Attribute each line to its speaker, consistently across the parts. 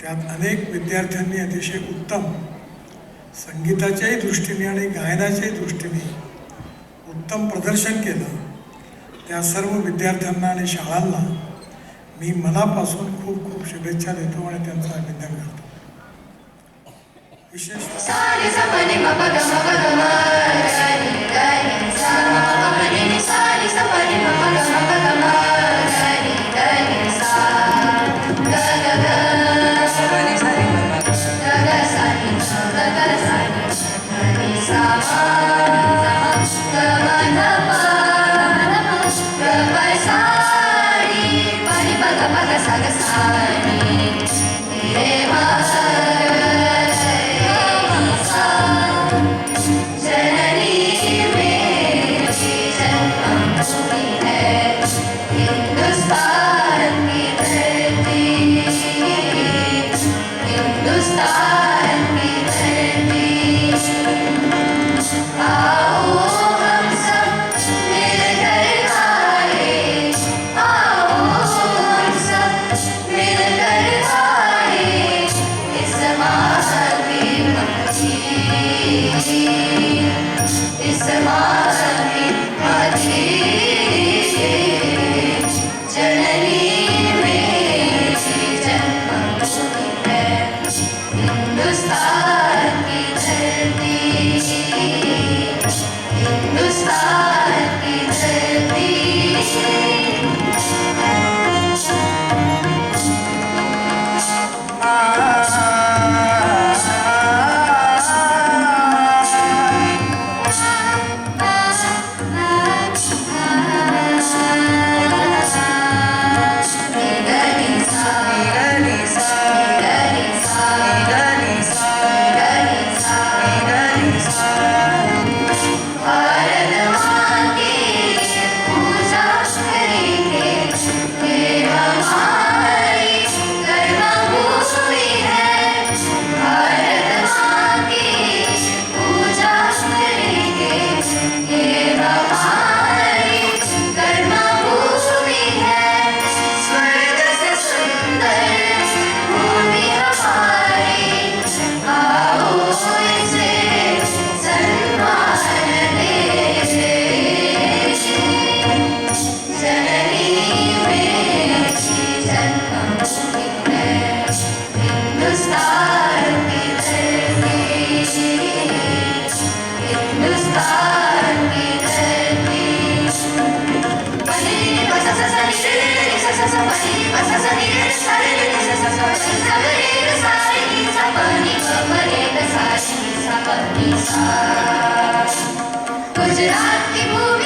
Speaker 1: त्यात अनेक विद्यार्थ्यांनी अतिशय उत्तम संगीताच्याही दृष्टीने आणि गायनाच्याही दृष्टीने उत्तम प्रदर्शन केलं. त्या सर्व विद्यार्थ्यांना आणि शाळांना मी मनापासून खूप खूप शुभेच्छा देतो आणि त्यांचं अभिनंदन करतो. विशेष
Speaker 2: गुजरात की भूमि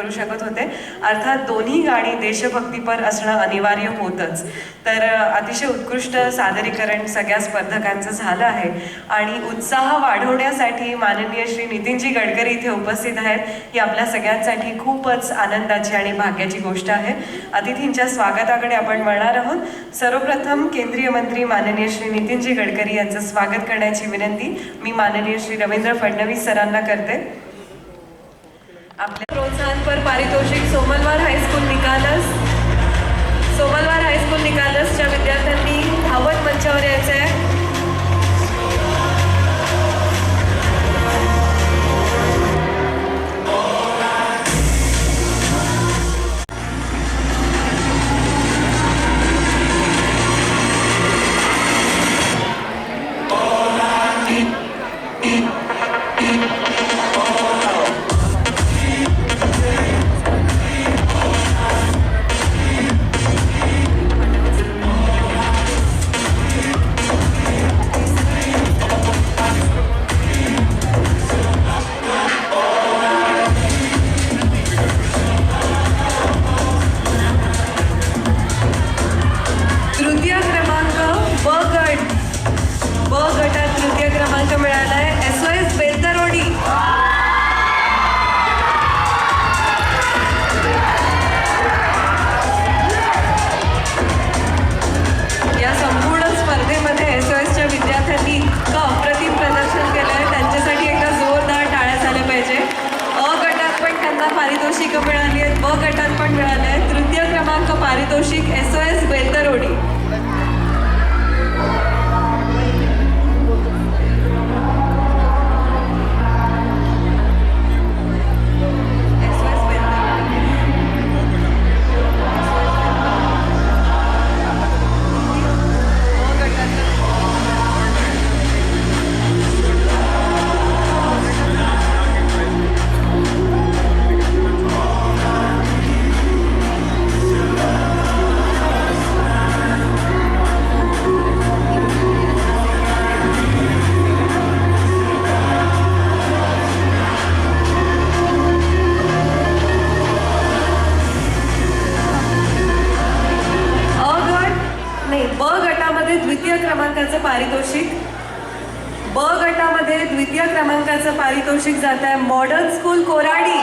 Speaker 3: करू शकत होते. अर्थात दोन्ही गाणी देशभक्तीपर असणं अनिवार्य होतंच. तर अतिशय उत्कृष्ट सादरीकरण सगळ्या स्पर्धकांचं झालं आहे. आणि उत्साह वाढवण्यासाठी माननीय श्री नितीनजी गडकरी इथे उपस्थित आहेत. ही आपल्या सगळ्यांसाठी खूपच आनंदाची आणि भाग्याची गोष्ट आहे. अतिथींच्या स्वागताकडे आपण वळणार आहोत. सर्वप्रथम केंद्रीय मंत्री माननीय श्री नितीनजी गडकरी यांचं स्वागत करण्याची विनंती मी माननीय श्री रवींद्र फडणवीस सरांना करते. आपल्या प्रोत्साहनपर पारितोषिक सोमलवार हायस्कूल निकालस. सोमलवार हायस्कूल निकालसच्या विद्यार्थ्यांनी धावत मंचावर यायचं आहे पारितोषिकं मिळाली आहेत ब गटात पण मिळाले आहेत. तृतीय क्रमांक पारितोषिक एस ओ क्रमांकाचं पारितोषिक. ब गटामध्ये द्वितीय क्रमांकाचं पारितोषिक जात आहे. Modern school Koradi.